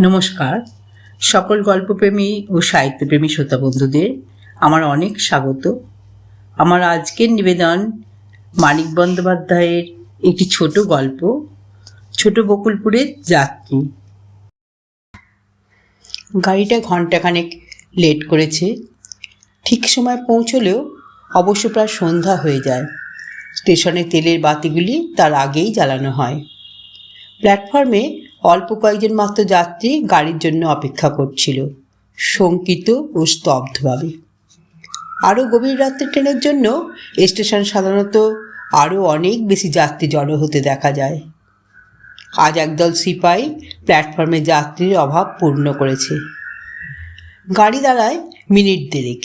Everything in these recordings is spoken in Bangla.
নমস্কার। সকল গল্পপ্রেমী ও সাহিত্যপ্রেমী শ্রোতা বন্ধুদের আমার অনেক স্বাগত। আমার আজকের নিবেদন মানিক বন্দ্যোপাধ্যায়ের একটি ছোট গল্প, ছোট বকুলপুরের যাত্রী। গাড়িটা ঘন্টাখানেক লেট করেছে। ঠিক সময় পৌঁছলেও অবশ্য প্রায় সন্ধ্যা হয়ে যায়। স্টেশনে তেলের বাতিগুলি তার আগেই জ্বালানো হয়। প্ল্যাটফর্মে অল্প কয়েকজন মাত্র যাত্রী গাড়ির জন্য অপেক্ষা করছিল। শঙ্কিত ও স্তব্ধভাবে। আরও গভীর রাত্রে ট্রেনের জন্য স্টেশন সাধারণত আরও অনেক বেশি যাত্রী জড়ো হতে দেখা যায়। আজ একদল সিপাই প্ল্যাটফর্মে যাত্রীর অভাব পূর্ণ করেছে। গাড়ি দাঁড়ায় মিনিট দেড়েক।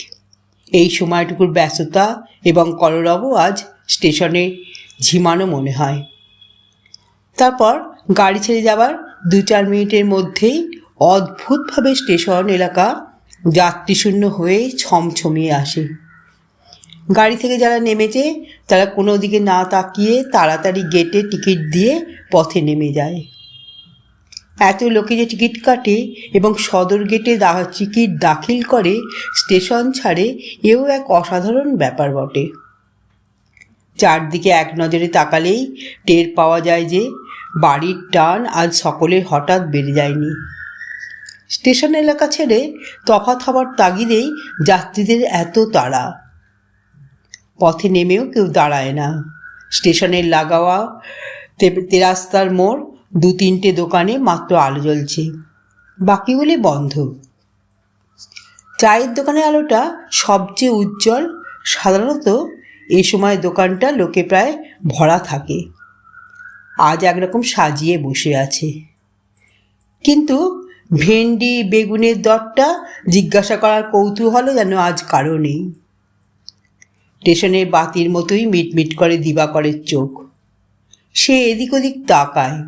এই সময়টুকুর ব্যস্ততা এবং কলরব আজ স্টেশনে ঝিমানো মনে হয়। তারপর গাড়ি ছেড়ে যাবার দু চার মিনিটের মধ্যেই অদ্ভুতভাবে স্টেশন এলাকা যাত্রীশূন্য হয়ে ছমছমিয়ে আসে। গাড়ি থেকে যারা নেমেছে, তারা কোনো দিকে না তাকিয়ে তাড়াতাড়ি গেটে টিকিট দিয়ে পথে নেমে যায়। এত লোকে যে টিকিট কাটে এবং সদর গেটে টিকিট দাখিল করে স্টেশন ছাড়ে এও এক অসাধারণ ব্যাপার বটে। চারদিকে এক নজরে তাকালেই টের পাওয়া যায় যে বাড়ির টান আজ সকলের হঠাৎ বেড়ে যায়নি। স্টেশন এলাকা ছেড়ে তফাৎ হবার তাগিদেই যাত্রীদের এত তাড়া। পথে নেমেও কেউ দাঁড়ায় না। স্টেশনের লাগাওয়া তেরাস্তার মোড় দু তিনটে দোকানে মাত্র আলো জ্বলছে। বাকিগুলি বন্ধ। চায়ের দোকানের আলোটা সবচেয়ে উজ্জ্বল। সাধারণত এ সময় দোকানটা লোকে প্রায় ভরা থাকে। আজ একরকম সাজিয়ে বসে আছে। কিন্তু ভেন্ডি, বেগুনের দরটা জিজ্ঞাসা করার কৌতূহলও যেন আজ কারও নেই। স্টেশনের বাতির মতোই মিটমিট করে দিবাকরের চোখ। সে এদিক ওদিক তাকায়।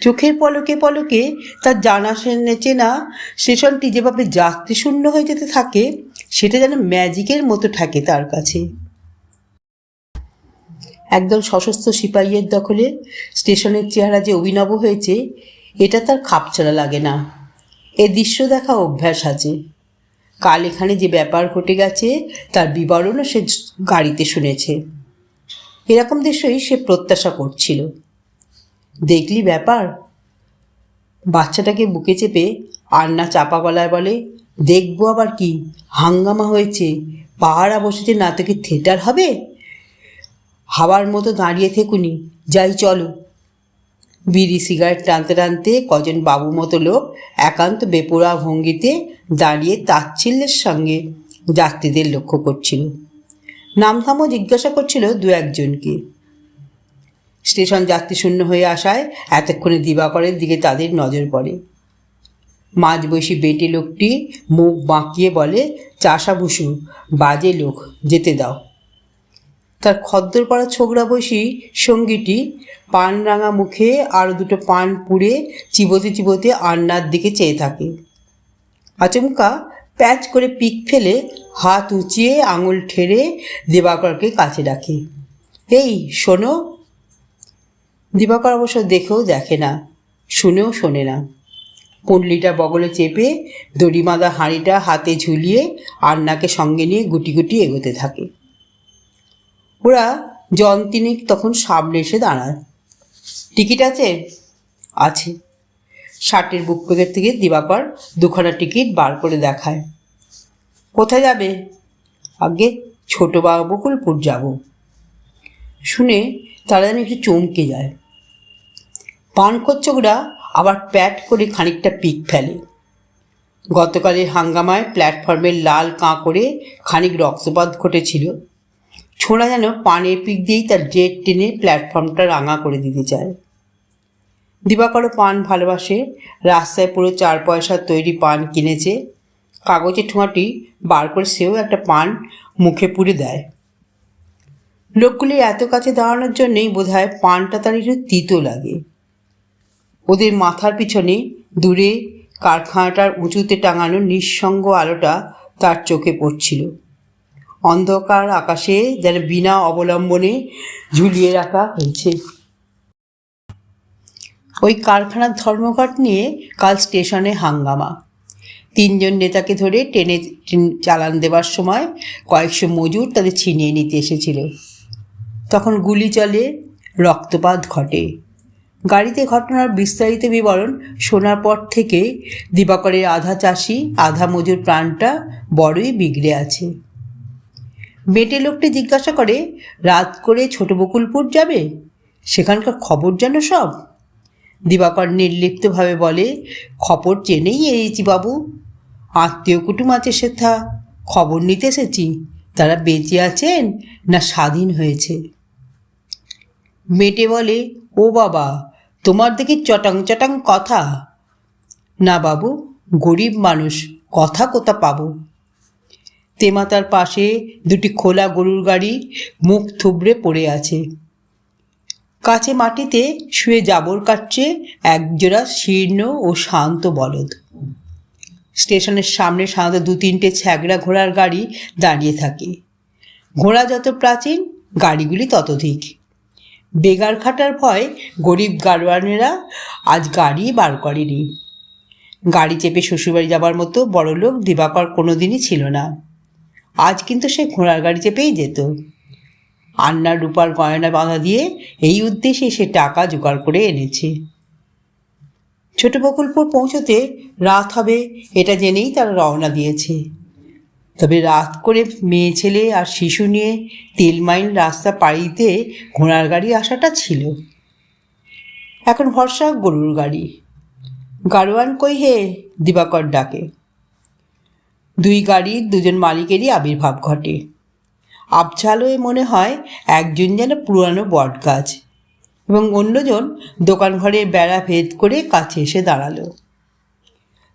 চোখের পলকে পলকে তার জানা চেনা স্টেশনটি যেভাবে যাত্রী শূন্য হয়ে যেতে থাকে, সেটা যেন ম্যাজিকের মতো থাকে তার কাছে। একদল সশস্ত্র সিপাহীর দখলে স্টেশনের চেহারা যে অভিনব হয়েছে, এটা তার খাপছাড়া লাগে না। এ দৃশ্য দেখা অভ্যাস আছে। কাল এখানে যে ব্যাপার ঘটে গেছে, তার বিবরণও সে গাড়িতে শুনেছে। এরকম দৃশ্যই সে প্রত্যাশা করছিল। দেখলি ব্যাপার? বাচ্চাটাকে বুকে চেপে আন্না চাপা গলায় বলে, দেখব আবার কি? হাঙ্গামা হয়েছে। পাহারা বসেছে না, তোকে থিয়েটার হবে? হাওয়ার মতো দাঁড়িয়ে থেকুনি, যাই চলো। বিড়ি সিগারেট টানতে টানতে কজন বাবু মতো লোক একান্ত বেপোড়া ভঙ্গিতে দাঁড়িয়ে তাচ্ছিল্যের সঙ্গে যাত্রীদের লক্ষ্য করছিল। নামধামও জিজ্ঞাসা করছিল দু একজনকে। স্টেশন যাত্রী শূন্য হয়ে আসায় এতক্ষণে দিবাকরের দিকে তাদের নজর পড়ে। মাঝবয়সী বেটে লোকটি মুখ বাঁকিয়ে বলে চাষা বাজে লোক, যেতে দাও। তার খদ্দর পাড়া ছোকরা বসি সঙ্গীটি পান রাঙা মুখে আরও দুটো পান পুড়ে চিবোতে চিবোতে আন্নার দিকে চেয়ে থাকে। আচমকা প্যাচ করে পিক ফেলে হাত উঁচিয়ে আঙুল ঠেড়ে দিবাকরকে কাছে ডাকে। এই, শোনো। দিবাকর অবশ্য দেখেও দেখে না, শুনেও শোনে না। পুঁটলিটা বগলে চেপে দড়িমাদা হাঁড়িটা হাতে ঝুলিয়ে আন্নাকে সঙ্গে নিয়ে গুটি গুটি এগোতে থাকে। ওরা জন তিনেক তখন সামনে এসে দাঁড়ায়। টিকিট আছে? আছে। শার্টের বুক পকেট থেকে দিবাকর দুখানা টিকিট বার করে দেখায়। কোথায় যাবে? আগে ছোট বা বকুলপুর যাব। শুনে তারা যেন একটু চমকে যায়। পানকচ্চকরা আবার প্যাট করে খানিকটা পিক ফেলে। গতকালের হাঙ্গামায় প্ল্যাটফর্মের লাল কাঁ করে খানিক রক্তপাত ঘটেছিল। ছোঁড়া যেন পানের পিক দিয়েই তার ডেট টেনে প্ল্যাটফর্মটা রাঙা করে দিতে চায়। দিবাকরও পান ভালোবাসে, রাস্তায় পুরো চার পয়সার তৈরি পান কিনেছে। কাগজের ঠোঁয়াটি বার করে সেও একটা পান মুখে পুড়ে দেয়। লোকগুলি এত কাছে দাঁড়ানোর জন্যই বোধহয় পানটা তার একটু তিতো লাগে। ওদের মাথার পিছনে দূরে কারখানাটার উঁচুতে টাঙানো নিঃসঙ্গ আলোটা তার চোখে পড়ছিল। অন্ধকার আকাশে যেন বিনা অবলম্বনে ঝুলিয়ে রাখা হয়েছে। ওই কারখানার ধর্মঘট নিয়ে কাল স্টেশনে হাঙ্গামা। তিনজন নেতাকে ধরে ট্রেনে চালান দেবার সময় কয়েকশো মজুর তাদের ছিনিয়ে নিতে এসেছিল। তখন গুলি চলে, রক্তপাত ঘটে। গাড়িতে ঘটনার বিস্তারিত বিবরণ শোনার পর থেকে দিবাকরের আধা চাষি, আধা মজুর প্রাণটা বড়ই বিগড়ে আছে। বেটে লোকটি জিজ্ঞাসা করে, রাত করে ছোট বকুলপুর যাবে? সেখানকার খবর যেন সব? দিবাকর নির্লিপ্তভাবে বলে, খবর জেনেই এসেছি বাবু। আত্মীয় কুটুম আছে সেথা, খবর নিতে এসেছি। তারা বেঁচে আছেন না স্বাধীন হয়েছে? মেটে বলে, ও বাবা, তোমার দেখি চটাং চটাং কথা। না বাবু, গরিব মানুষ, কথা কোথা পাবো? তেমাতার পাশে দুটি খোলা গরুর গাড়ি মুখ থুবড়ে পড়ে আছে। কাছে মাটিতে শুয়ে জাবর কাটছে একজোড়া শীর্ণ ও শান্ত বলদ। স্টেশনের সামনে সাধারণত দু তিনটে ছ্যাগড়া ঘোড়ার গাড়ি দাঁড়িয়ে থাকে। ঘোড়া যত প্রাচীন, গাড়িগুলি ততোধিক বেগার খাটার ভয় গরিব গাড়োয়ানেরা আজ গাড়ি বার করেনি। গাড়ি চেপে শ্বশুরবাড়ি যাবার মতো বড়লোক দিবাকর কোনোদিনই ছিল না। আজ কিন্তু সে ঘোড়ার গাড়ি চেপেই যেত। আন্নার রূপার গয়না বাঁধা দিয়ে এই উদ্দেশ্যে সে টাকা জোগাড় করে এনেছে। ছোট বকুলপুর পৌঁছতে রাত হবে, এটা জেনেই তারা রওনা দিয়েছে। তবে রাত করে মেয়ে ছেলে আর শিশু নিয়ে তেল মাইল রাস্তা পাড়িতে ঘোড়ার গাড়ি আসাটা ছিল। এখন ভরসা গরুর গাড়ি। গাড়োয়ান কই হে? দিবাকর ডাকে। দুই গাড়ির দুজন মালিকেরই আবির্ভাব ঘটে। আবছালোয় মনে হয় একজন যেন পুরানো বট গাছ এবং অন্যজন দোকান ঘরের বেড়া ভেদ করে কাছে এসে দাঁড়াল।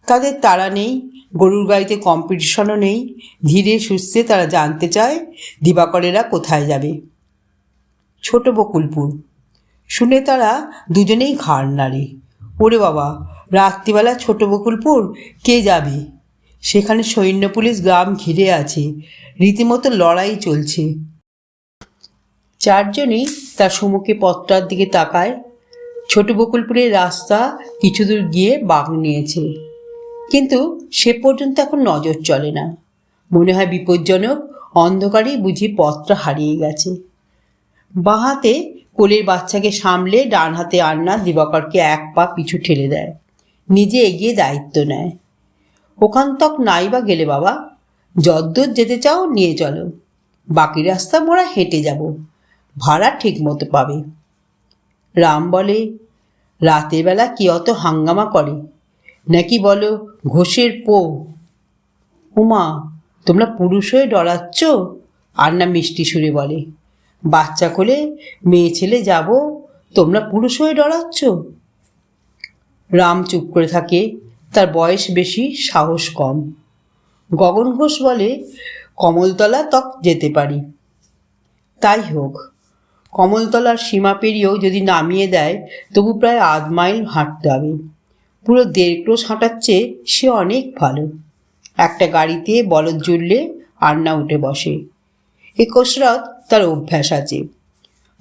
তাদের তাড়া নেই, গরুর গাড়িতে কম্পিটিশনও নেই, ধীরে সুস্থে তারা জানতে চায় দিবাকরেরা কোথায় যাবে। ছোট বকুলপুর, শুনে তারা দুজনেই ঘাড় নাড়ে। ওরে বাবা, রাত্রিবেলা ছোট বকুলপুর কে যাবে? সেখানে সৈন্য পুলিশ গ্রাম ঘিরে আছে। রীতিমতো লড়াই চলছে। চারজনই তার সম্মুখে পথটার দিকে তাকায়। ছোট বকুলপুরের রাস্তা কিছু দূর গিয়ে বাঁক নিয়েছে। কিন্তু সে পর্যন্ত এখন নজর চলে না। মনে হয় বিপজ্জনক, অন্ধকারেই বুঝি পথটা হারিয়ে গেছে। বাঁ হাতে কোলের বাচ্চাকে সামলে ডান হাতে আন্না দিবাকরকে এক পা পিছু ঠেলে দেয়। নিজে এগিয়ে দায়িত্ব নেয়। ওখান তক নাই বা গেলে বাবা। যদ্দূর যেতে চাও নিয়ে চলো। বাকি রাস্তা মোরা হেঁটে যাব। ভাড়া ঠিক মতো পাবে। রাম বলে রাতের বেলা কি অত হাঙ্গামা করে? নাকি বলো ঘোষের পো উমা, তোমরা পুরুষ হয়ে ডরাচ্ছ? আর না, মিষ্টি সুরে বলে। বাচ্চা কোলে মেয়ে ছেলে যাব, তোমরা পুরুষ হয়ে ডরাচ্ছ? রাম চুপ করে থাকে। তার বয়স বেশি, সাহস কম। গগন ঘোষ বলে, কমলতলা তক যেতে পারি। তাই হোক, কমলতলার সীমা পেরিয়েও যদি নামিয়ে দেয়, তবু প্রায় আধ মাইল হাঁটতে হবে। পুরো দেড় ক্রোশ হাঁটার চেয়ে সে অনেক ভালো। একটা গাড়িতে বলদ জুড়লে আন্না উঠে বসে। এ কসরত তার অভ্যাস আছে।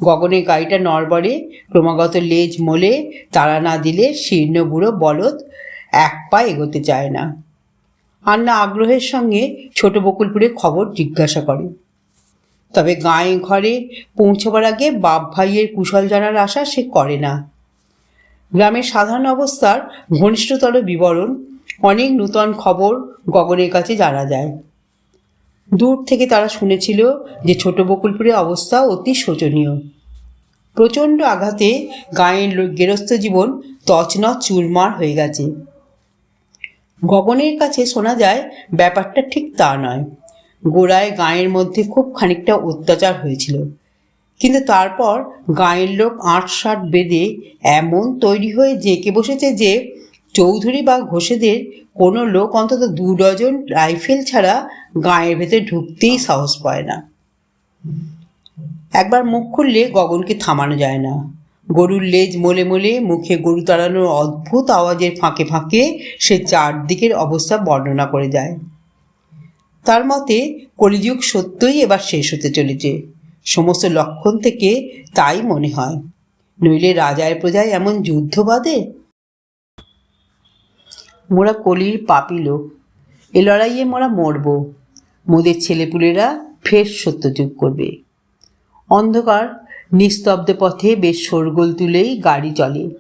গগনের গাড়িটা নড়বড়ে, ক্রমাগত লেজ মোলে, তাড়া না দিলে শীর্ণ বুড়ো বলদ এক পা এগোতে চায় না। আন্না আগ্রহের সঙ্গে ছোট বকুলপুরে খবর জিজ্ঞাসা করে। তবে গায়ে ঘরে পৌঁছবার আগে বাপ ভাইয়ের কুশল জানার আশা সে করে না। গ্রামের সাধারণ অবস্থার ঘনিষ্ঠতর বিবরণ অনেক নূতন খবর গগনের কাছে জানা যায়। দূর থেকে তারা শুনেছিল যে ছোট বকুলপুরের অবস্থা অতি শোচনীয়। প্রচণ্ড আঘাতে গায়ের গেরস্থ জীবন তছনছ চুরমার হয়ে গেছে। গগনের কাছে শোনা যায়, ব্যাপারটা ঠিক তা নয়। গোড়ায় গায়ের মধ্যে খুব খানিকটা অত্যাচার হয়েছিল। কিন্তু তারপর গায়ের লোক আট ষাট বেঁধে এমন তৈরি হয়ে জেঁকে বসেছে যে, চৌধুরী বা ঘোষেদের কোনো লোক অন্তত দু ডজন রাইফেল ছাড়া গায়ের ভেতরে ঢুকতেই সাহস পায় না। একবার মুখ খুললে গগনকে থামানো যায় না। গরুর লেজ মোলে মোলে, মুখে গরু তাড়ানোর অদ্ভুত আওয়াজের ফাঁকে ফাঁকে সে চারদিকের অবস্থা বর্ণনা করে যায় তার মতে, কলিযুগ সত্যই এবার শেষ হতে চলেছে। সমস্ত লক্ষণ থেকে তাই মনে হয়। নইলে রাজায় প্রজায় এমন যুদ্ধ বাদে মোরা কলির পাপি লোক। এ লড়াইয়ে মোরা মরব। মোদের ছেলেপুলেরা ফের সত্যযুগ করবে। অন্ধকার নিস্তব্ধ পথে বেশ শোরগোল তুলেই গাড়ি চলে।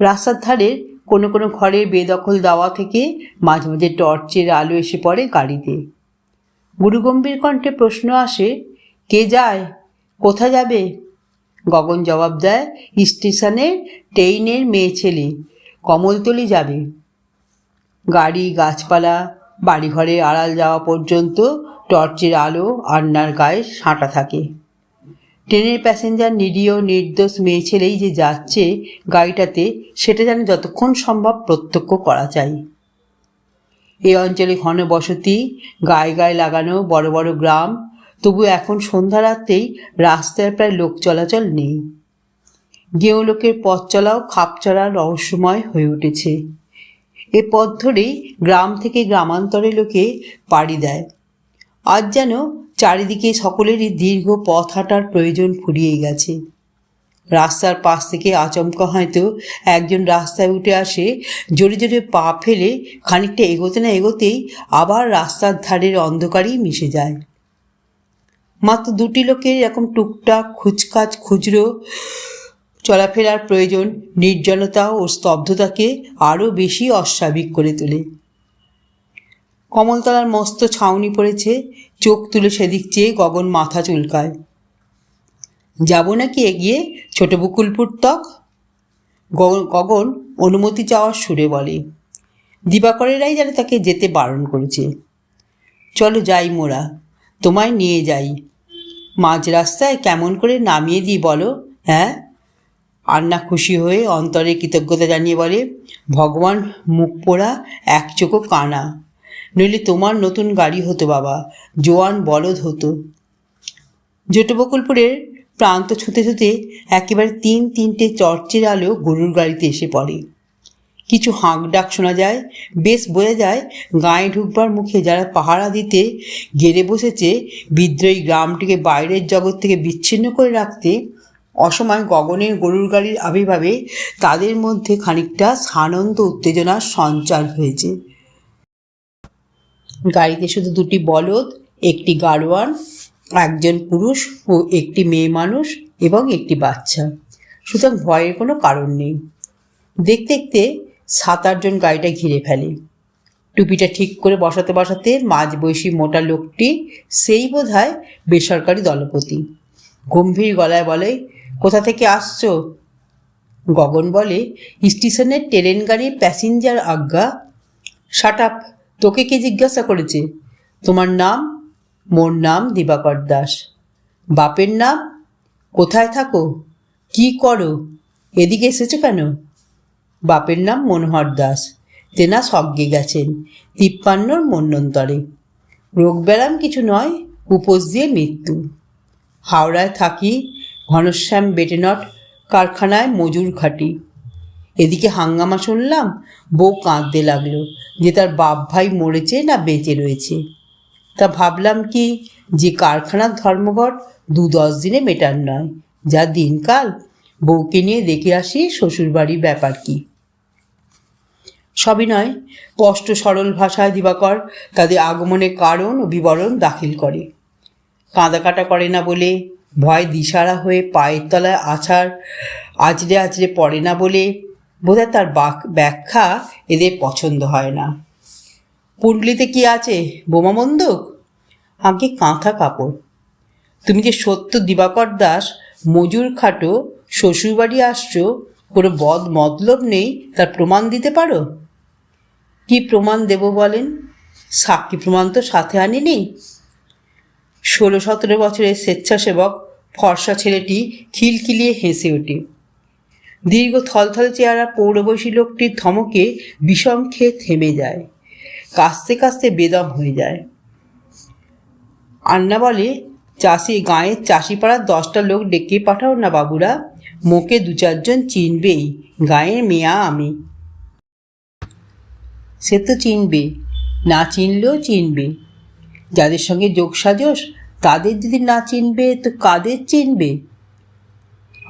রাস্তার ধারে কোনো কোনো ঘরের বেদখল দেওয়া থেকে মাঝে মাঝে টর্চের আলো এসে পড়ে গাড়িতে। গুরুগম্ভীর কণ্ঠে প্রশ্ন আসে, কে যায়? কোথা যাবে? গগন জবাব দেয় স্টেশনের ট্রেইনের মেয়ে ছেলে, কমলতলি যাবে। গাড়ি, গাছপালা বাড়িঘরে আড়াল যাওয়া পর্যন্ত টর্চের আলো আন্নার গায়ে সাঁটা থাকে। ট্রেনের প্যাসেঞ্জার নিরীহ নির্দোষ মেয়ে ছেলেই যে যাচ্ছে গাড়িটাতে, সেটা যেন যতক্ষণ সম্ভব প্রত্যক্ষ করা চাই এই অঞ্চলে ঘন বসতি, গায়ে গায়ে লাগানো বড় বড় গ্রাম, তবু এখন সন্ধ্যা রাতেই রাস্তায় প্রায় লোক চলাচল নেই। গেঁয়ো লোকের পথ চলাও খাপ চলা রহস্যময় হয়ে উঠেছে। এ পথ ধরেই গ্রাম থেকে গ্রামান্তরে লোকে পাড়ি দেয়। আজ যেন চারিদিকে সকলেরই দীর্ঘ পথ হাঁটার প্রয়োজন ফুরিয়ে গেছে। রাস্তার পাশ থেকে আচমকা হয়তো একজন রাস্তায় উঠে আসে, জোরে জোরে পা ফেলে খানিকটা এগোতে না এগোতেই আবার রাস্তার ধারের অন্ধকারেই মিশে যায়। মাত্র দুটি লোকের এরকম টুকটাক খুচকাচ খুচরো চলাফেরার প্রয়োজন, নির্জনতা ও স্তব্ধতাকে আরও বেশি অস্বাভাবিক করে তোলে। কমলতলার মস্ত ছাউনি পড়েছে, চোখ তুলে সেদিক চেয়ে গগন মাথা চুলকায়। যাব নাকি এগিয়ে ছোট বকুলপুর তক গগন অনুমতি চাওয়ার সুরে বলে। দিবাকরেরাই যেন তাকে যেতে বারণ করেছে। চলো যাই মোরা, তোমায় নিয়ে যাই। মাঝ রাস্তায় কেমন করে নামিয়ে দিই বলো হ্যাঁ? আন্না খুশি হয়ে অন্তরে কৃতজ্ঞতা জানিয়ে বলে, ভগবান মুখ পোড়া এক চোখো কানা। নইলে তোমার নতুন গাড়ি হতো বাবা। জোয়ান বলদ হতো। জোটবকুলপুরের প্রান্ত ছুতে ছুতে একেবারে তিন তিনটে চর্চের আলো গরুর গাড়িতে এসে পড়ে। কিছু হাঁক ডাক শোনা যায়, বেশ বোঝা যায় গায়ে ঢুকবার মুখে যারা পাহারা দিতে গেড়ে বসেছে, বিদ্রোহী গ্রামটিকে বাইরের জগৎ থেকে বিচ্ছিন্ন করে রাখতে অসময় গগনের গরুর গাড়ির আবির্ভাবে তাদের মধ্যে খানিকটা সানন্দ উত্তেজনার সঞ্চার হয়েছে। গাড়িতে শুধু দুটি বলদ, একটি গাড়োয়ান, একজন পুরুষ ও একটি মেয়ে মানুষ এবং একটি বাচ্চা। সুতরাং ভয়ের কোনো কারণ নেই। দেখতে দেখতে সাত আটজন গাড়িটা ঘিরে ফেলে। টুপিটা ঠিক করে বসাতে বসাতে মাঝ বয়সী মোটা লোকটি, সেই বোধ হয় বেসরকারি দলপতি। গম্ভীর গলায় বলে, কোথা থেকে আসছো? গগন বলে, স্টেশনের ট্রেন গাড়ির প্যাসেঞ্জার আজ্ঞা। Shut up. তোকে কে জিজ্ঞাসা করেছে? তোমার নাম? মোর নাম দিবাকর দাস। বাপের নাম? কোথায় থাকো? কি করো? এদিকে এসেছ কেন? বাপের নাম মনোহর দাস। তেনা স্বজ্ঞে গেছেন, তিপ্পান্নর মন্যন্তরে রোগব্যারাম কিছু নয়, উপোস দিয়ে মৃত্যু। হাওড়ায় থাকি, ঘনশ্যাম বেটেনট কারখানায় মজুর খাটি এদিকে হাঙ্গামা শুনলাম, বউ কাঁদতে লাগল যে তার বাপ ভাই মরেছে না বেঁচে রয়েছে। তা ভাবলাম কি যে কারখানার ধর্মঘট দু দশ দিনে মেটার নয়, যা দিনকাল বউকে নিয়ে দেখে আসি শ্বশুরবাড়ির ব্যাপার কি। সবই নয় স্পষ্ট সরল ভাষায় দিবাকর তাদের আগমনের কারণ ও বিবরণ দাখিল করে। কাঁদাকাটা করে না বলে, ভয় দিশারা হয়ে পায়ের তলায় আছাড় আজরে আজরে পড়ে না বলে বোধহয় তার ব্যাখ্যা এদের পছন্দ হয় না। পুণ্ডলিতে কি আছে? বোমা বন্দুক? আগে কাঁথা কাপড়। তুমি যে সত্য দিবাকর দাস, মজুর খাটো, শ্বশুরবাড়ি আসছো, কোনো বদ মতলব নেই, তার প্রমাণ দিতে পারো? কি প্রমাণ দেব বলেন? সাক্ষী প্রমাণ তো সাথে আনিনি। ষোলো সতেরো বছরের স্বেচ্ছাসেবক ফর্সা ছেলেটি খিলখিলিয়ে হেসে ওঠে। দীর্ঘ থলথল চেহারা পৌরবয়সী লোকটির ধমকে বিষম খেয়ে থেমে যায়। কাস্তে কাস্তে বেদম হয়ে যায়। আন্না বলে, চাষি গাঁয়ের চাষিপাড়ার দশটা লোক ডেকে পাঠাও না বাবুরা, মোকে দু চারজন চিনবেই, গাঁয়ের মেয়া আমি। সে তো চিনবে, না চিনলেও চিনবে। যাদের সঙ্গে যোগ সাজস, তাদের যদি না চিনবে, তো কাদের চিনবে?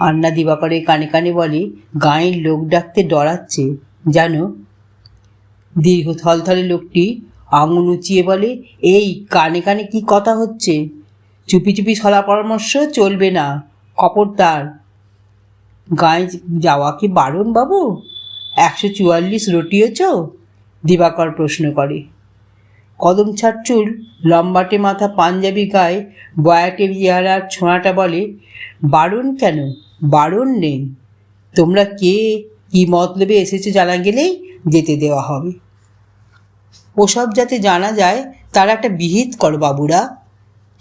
আন্না দিবাকরে কানে কানে বলে, গাঁয়ের লোক ডাকতে ডরাচ্ছে। জানো, দীর্ঘ থলথলে লোকটি আঙুল উঁচিয়ে বলে, এই কানে কানে কি কথা হচ্ছে? চুপি চুপি সলা পরামর্শ চলবে না, খবরদার। গাঁয়ে যাওয়া কি বারণ বাবু? একশো চুয়াল্লিশ রটিয়েছ? দিবাকর প্রশ্ন করে। কদম ছাড় চুল লম্বাটে মাথা পাঞ্জাবি গায়ে বয়াটের ইয়ারার ছোঁয়াটা বলে, বারণ কেন? বারণ নেই। তোমরা কে? কি মতলবে এসেছে জানা গেলেই যেতে দেওয়া হবে। ওসব যাতে জানা যায়, তার একটা বিহিত কর বাবুরা।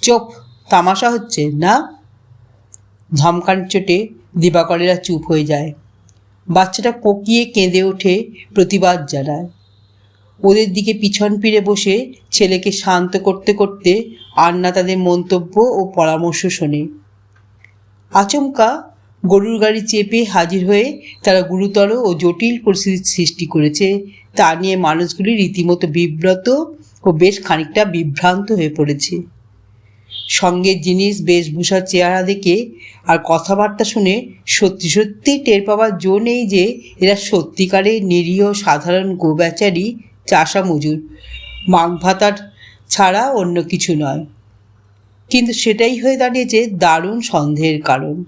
চোপ, তামাশা হচ্ছে, না? ধমকান চোটে দিবাকরেরা চুপ হয়ে যায়। বাচ্চাটা কোকিয়ে কেঁদে ওঠে প্রতিবাদ জানায়। ওদের দিকে পিছন ফিরে বসে ছেলেকে শান্ত করতে করতে আন্না তাদের মন্তব্য ও পরামর্শ শোনে। আচমকা গরুর গাড়ি চেপে হাজির হয়ে তারা গুরুতর ও জটিল পরিস্থিতির সৃষ্টি করেছে। তা নিয়ে মানুষগুলি রীতিমতো বিব্রত ও বেশ খানিকটা বিভ্রান্ত হয়ে পড়েছে। সঙ্গে জিনিস বেশভূষার চেহারা দেখে আর কথাবার্তা শুনে সত্যি সত্যি টের পাওয়ার জো নেই যে এরা সত্যিকারের নিরীহ সাধারণ গোবেচারি চাষা মজুর। মাঘ ভাতার ছাড়া অন্য কিছু নয়। কিন্তু সেটাই হয়ে দাঁড়িয়েছে দারুণ সন্দেহের কারণ।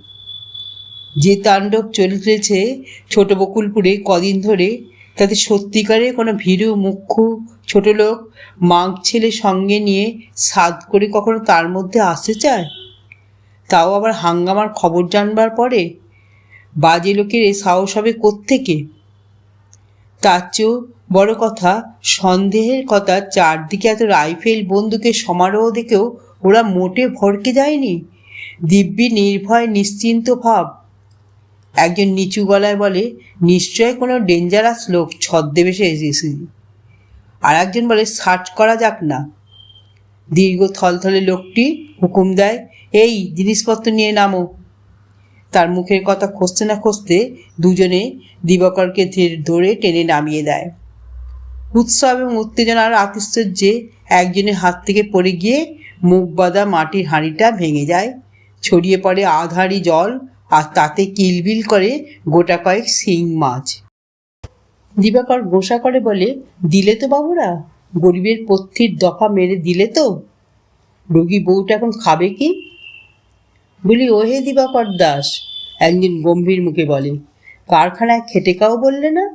যে তাণ্ডব চলতেছে ছোট বকুলপুরে কদিন ধরে, তাতে সত্যিকারে কোনো ভীরু, মুখ্য, ছোট লোক মাঘ ছেলে সঙ্গে নিয়ে সাদ করে কখনো তার মধ্যে আসতে চায়? তাও আবার হাঙ্গামার খবর জানবার পরে? বাজে লোকের এ সাহস হবে কোত্থেকে? তার চেয়েও বড় কথা, সন্দেহের কথা চারদিকে এত রাইফেল বন্দুকের সমারোহ দেখেও ওরা মোটে ভরকে যায়নি? দিব্যি নির্ভয়, নিশ্চিন্ত ভাব। একজন নিচু গলায় বলে, নিশ্চয় কোনো ডেঞ্জারাস লোক ছদ্মবেশে এসেছে। আর একজন বলে, সার্চ করা যাক না। দীর্ঘ থলথলে লোকটি হুকুম দেয়, এই জিনিসপত্র নিয়ে নামো। তার মুখের কথা খসতে না খসতে দুজনে দিবাকরকে ধীর- টেনে নামিয়ে দেয়। উৎসব এবং উত্তেজনার আতিশয্যে একজনের হাত থেকে পড়ে গিয়ে মুখ বাঁধা মাটির হাঁড়িটা ভেঙে যায়। ছড়িয়ে পড়ে আধারি জল আর তাতে কিলবিল করে গোটা কয়েক শিং মাছ। দিবাকর গোসা করে বলে, দিলে তো বাবুরা, গরিবের পথ্যির দফা মেরে দিলে তো? রোগী বউটা এখন খাবে কি? বলি, ওহে দিবাকর দাস, একজন গম্ভীর মুখে বলে কারখানায় খেটে খাও বললে না?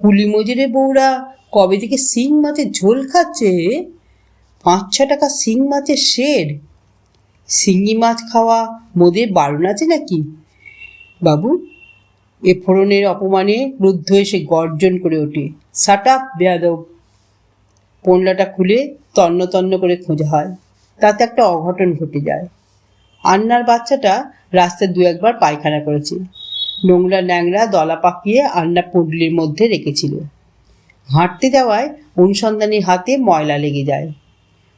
কুলি মজুরে বউরা কবে থেকে শিং মাছের ঝোল খাচ্ছে পাঁচ ছ টাকা শিং মাছের শের শিঙি মাছ খাওয়া মোদের বারণ আছে নাকি? বাবু, এ ফোড়নের অপমানে রুদ্ধ এসে গর্জন করে ওঠে সাট আপ বেয়াদব। পোনলাটা খুলে তন্ন তন্ন করে খোঁজা হয়, তাতে একটা অঘটন ঘটে যায়। আন্নার বাচ্চাটা রাস্তায় দু একবার পায়খানা করেছে। নোংরা ন্যাংরা দলা পাকিয়ে আন্না পুডলির মধ্যে রেখেছিল। হাঁটতে যাওয়ায় অনুসন্ধানীর হাতে ময়লা লেগে যায়।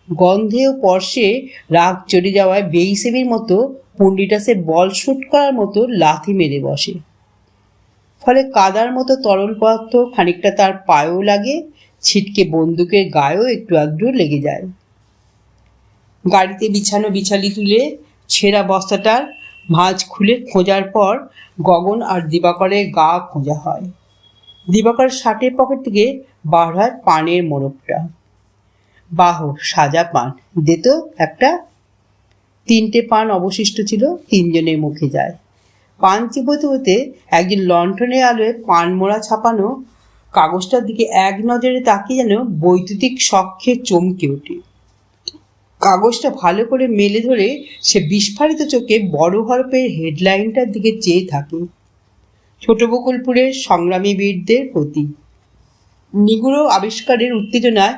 গন্ধে ও পর্শে রাগ চড়ে যাওয়ায় বেইসেবির মতো পুন্ডিটা সে বল শুট করার মতো লাথি মেরে বসে। ফলে কাদার মতো তরল পদার্থ খানিকটা তার পায়েও লাগে, ছিটকে বন্দুকের গায়েও একটু আধটু লেগে যায়। গাড়িতে বিছানো বিছালি তুলে ছেঁড়া বস্তাটার ভাঁজ খুলে খোঁজার পর গগন আর দিবাকরের গা খোঁজা হয়। দিবাকর শার্টের পকেট থেকে বার হয় পানের মোড়কটা বাহ, সাজা পান। দে তো একটা। তিনটে পান অবশিষ্ট ছিল, তিনজনের মুখে যায়। পান চিবোতে হতে একজন লণ্ঠনের আলোয় পান মোড়া ছাপানো কাগজটার দিকে এক নজরে তাকিয়ে যেন বৈদ্যুতিক শখে চমকে ওঠে। কাগজটা ভালো করে মেলে ধরে সে বিস্ফারিত চোখে বড় হরফের হেডলাইনটার দিকে চেয়ে থাকে ছোট বকুলপুরের সংগ্রামী বীরদের প্রতি। নিগুড়ো আবিষ্কারের উত্তেজনায়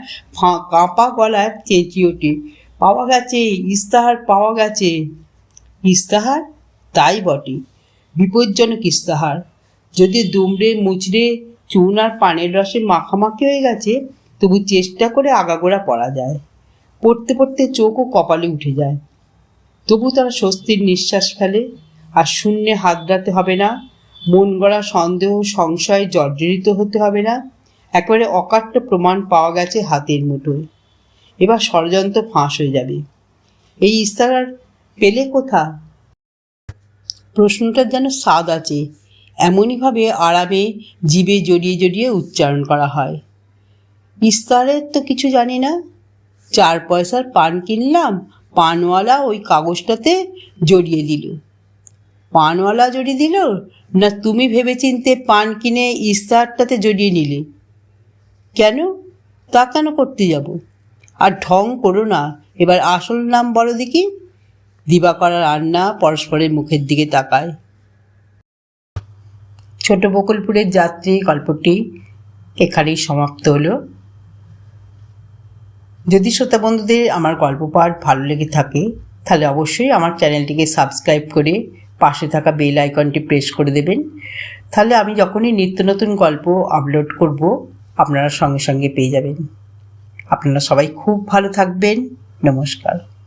কাঁপা গলায় চেঁচিয়ে ওঠে। পাওয়া গেছে, ইস্তাহার পাওয়া গেছে। ইস্তাহার? তাই বটে। বিপজ্জনক ইস্তাহার। যদি দুমড়ে মুচড়ে চুন আর পানের রসে মাখামাখি হয়ে গেছে, তবু চেষ্টা করে আগাগোড়া পড়া যায় পড়তে পড়তে চোখও কপালে উঠে যায়। তবু তারা স্বস্তির নিঃশ্বাস ফেলে, আর শূন্যে হাতড়াতে হবে না, মন গড়া সন্দেহ, সংশয়ে জর্জরিত হতে হবে না, একেবারে অকাট্য প্রমাণ পাওয়া গেছে হাতের মুঠোয়। এবার ষড়যন্ত্র ফাঁস হয়ে যাবে। এই ইস্তাহার পেলে কোথা? প্রশ্নটার যেন স্বাদ আছে, এমনইভাবে আরামে জীবে জড়িয়ে জড়িয়ে উচ্চারণ করা হয়। ইস্তারের তো কিছু জানি না। চার পয়সার পান কিনলাম, পানওয়ালা ওই কাগজটাতে জড়িয়ে দিল। পানওয়ালা জড়িয়ে দিল? না, তুমি ভেবেচিন্তে পান কিনে ইস্তারটাতে জড়িয়ে নিলে। কেন? তা কেন করতে যাব? আর ঢং করো না। এবার আসল নাম বলো দেখি। দিবাকর আর আন্না পরস্পরের মুখের দিকে তাকায়। ছোট বকুলপুরের যাত্রী গল্পটি এখানেই সমাপ্ত হলো। যদি শ্রোতা বন্ধুদের আমার গল্প পাঠ ভালো লেগে থাকে, তাহলে অবশ্যই আমার চ্যানেলটিকে সাবস্ক্রাইব করে পাশে থাকা বেল আইকনটি প্রেস করে দেবেন। তাহলে আমি যখনই নিত্য নতুন গল্প আপলোড করব, আপনারা সঙ্গে সঙ্গে পেয়ে যাবেন। আপনারা সবাই খুব ভালো থাকবেন। নমস্কার।